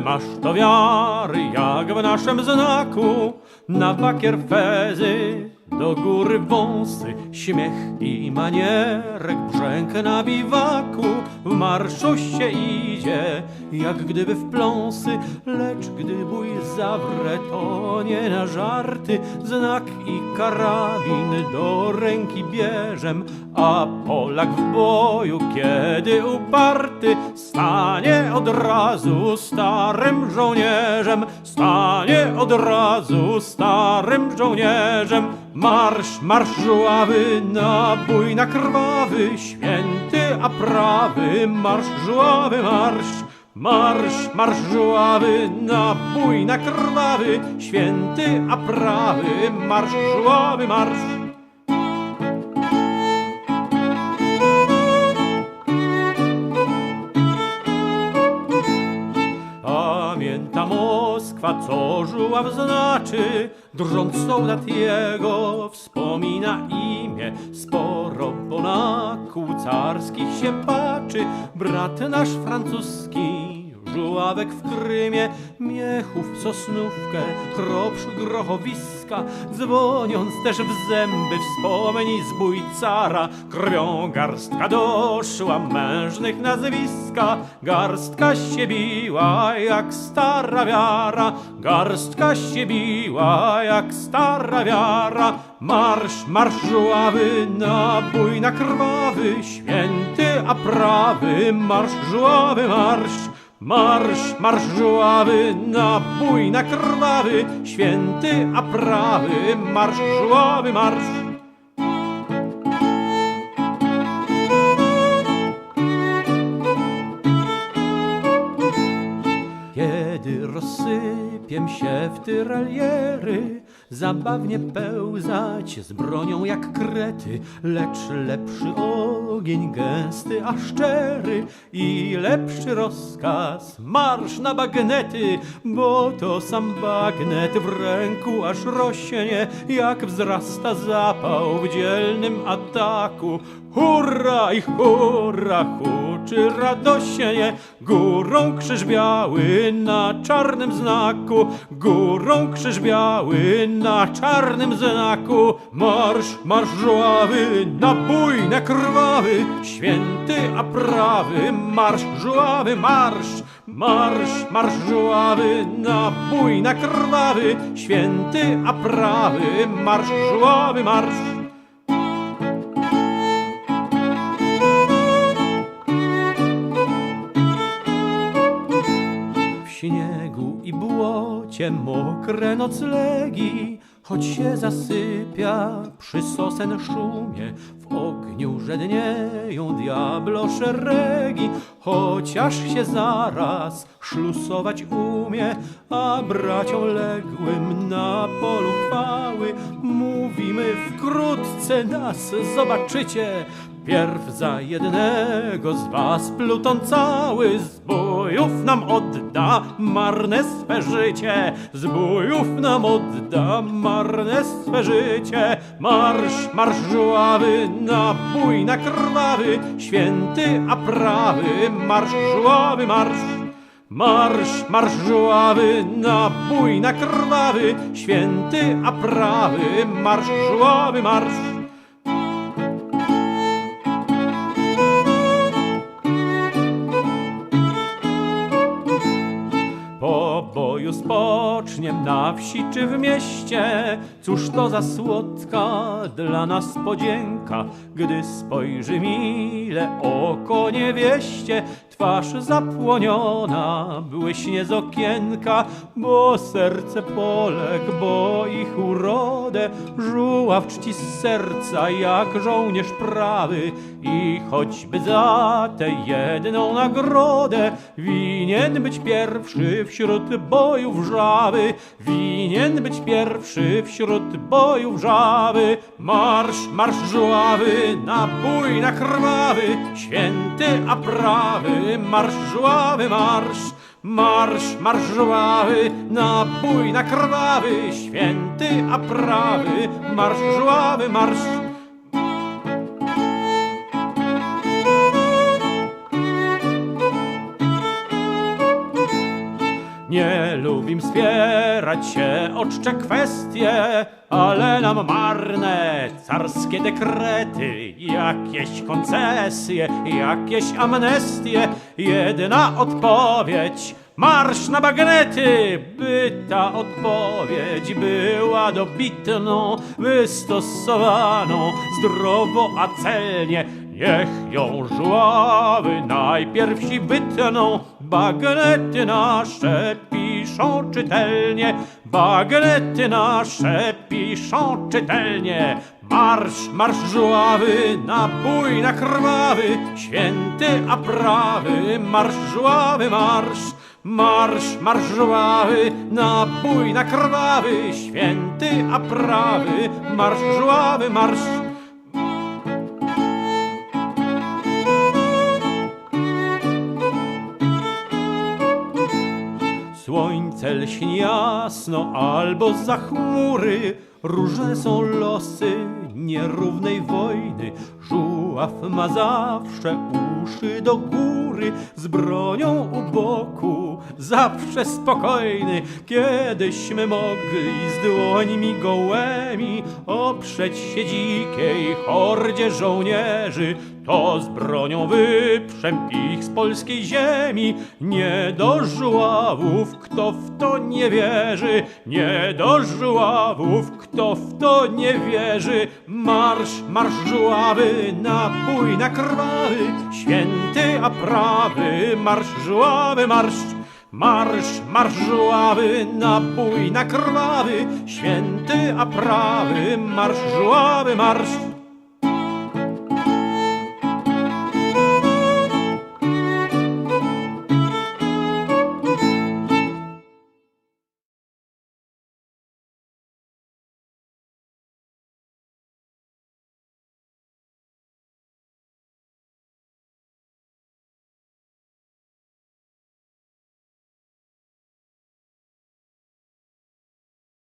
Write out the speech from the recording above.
Masz to wiary, jak w naszym znaku, na bakier fezy, do góry wąsy, śmiech i manierek, brzęk na biwaku, w marszu się idzie, jak gdyby w pląsy, lecz gdy bój zawrę, to nie na żarty, znak i karabin do ręki bierzem, a Polak w boju, kiedy uparty, stanie od razu starym żołnierzem, stanie od razu starym żołnierzem. Marsz, marsz żuławy, na bój na krwawy, święty, a prawy, marsz żuławy, marsz. Marsz, marsz żuławy, na bój na krwawy, święty, a prawy, marsz żuławy, marsz. Moskwa, co żuław znaczy, drżąc soldat jego, wspomina imię, sporo Polaków carskich się patrzy, brat nasz francuski, żuławek w Krymie, miechów sosnówkę, kropsz grochowiska, dzwoniąc też w zęby, wspomni zbój cara, krwią garstka doszła mężnych nazwiska, garstka się biła jak stara wiara, garstka się biła jak stara wiara, marsz, marsz żuławy, na bój na krwawy, święty, a prawy, marsz żuławy, marsz. Marsz, marsz żuławy, na bój na krwawy, święty, a prawy, marsz żuławy, marsz. Kiedy rozsypiem się w tyraliery, zabawnie pełzać z bronią jak krety, lecz lepszy ogień gęsty, a szczery i lepszy rozkaz, marsz na bagnety, bo to sam bagnet w ręku aż rośnie, jak wzrasta zapał w dzielnym ataku. Hurra i hurra, huczy radośnie, górą krzyż biały na czarnym znaku, górą krzyż biały na czarnym znaku. Marsz, marsz żuławy, na bój, na krwawy, święty, a prawy, marsz żuławy, marsz. Marsz, marsz żuławy, na bój, na krwawy, święty, a prawy, marsz żuławy, marsz. Błocie mokre noclegi, choć się zasypia przy sosen szumie, w ogniu żednieją diablo szeregi, chociaż się zaraz szlusować umie, a braciom ległym na polu chwały mówimy wkrótce nas zobaczycie. Pierw za jednego z was pluton cały z bojów nam odda marne swe życie, z bojów nam odda marne swe życie. Marsz, marsz żuławy, na bój na krwawy, święty, a prawy, marsz żuławy, marsz. Marsz, marsz żuławy, na bój na krwawy, święty, a prawy, marsz żuławy, marsz. Spoczniem na wsi czy w mieście, cóż to za słodka dla nas podzięka, gdy spojrzy mile oko niewieście, twarz zapłoniona błyśnie z okienka, bo serce Polek, bo ich urodę żuław czci z serca jak żołnierz prawy. I choćby za tę jedną nagrodę winien być pierwszy wśród bojów żaby, winien być pierwszy wśród bojów żaby. Marsz, marsz żuławy, na bój, na krwawy, święty, a prawy, marsz żuławy, marsz. Marsz, marsz żuławy, na bój, na krwawy, święty, a prawy, marsz żuławy, marsz. Lubim spierać się o czcze kwestie, ale nam marne carskie dekrety, jakieś koncesje, jakieś amnestie. Jedyna odpowiedź Marsz na bagnety, by ta odpowiedź była dobitną, wystosowaną zdrowo, a celnie. Niech ją żławy najpierwsi wytną, bagnety nasze piszą czytelnie, bagnety nasze piszą czytelnie. Marsz, marsz żławy, na bój, na krwawy, święty, a prawy, marsz żławy, marsz. Marsz, marsz żławy, na bój, na krwawy, święty, a prawy, marsz żławy, marsz. Lśni jasno albo za chmury, różne są losy nierównej wojny. Żuław ma zawsze uszy do góry, z bronią u boku, zawsze spokojny. Kiedyśmy mogli z dłońmi gołymi oprzeć się dzikiej hordzie żołnierzy, to z bronią wyprzem ich z polskiej ziemi. Nie do żuławów, kto w to nie wierzy, nie do żuławów, kto w to nie wierzy. Marsz, marsz żuławy, na bój, na krwawy, święty, a prawy, marsz żuławy, marsz. Marsz, marsz żuławy, na bój, na krwawy, święty, a prawy, marsz żuławy, marsz.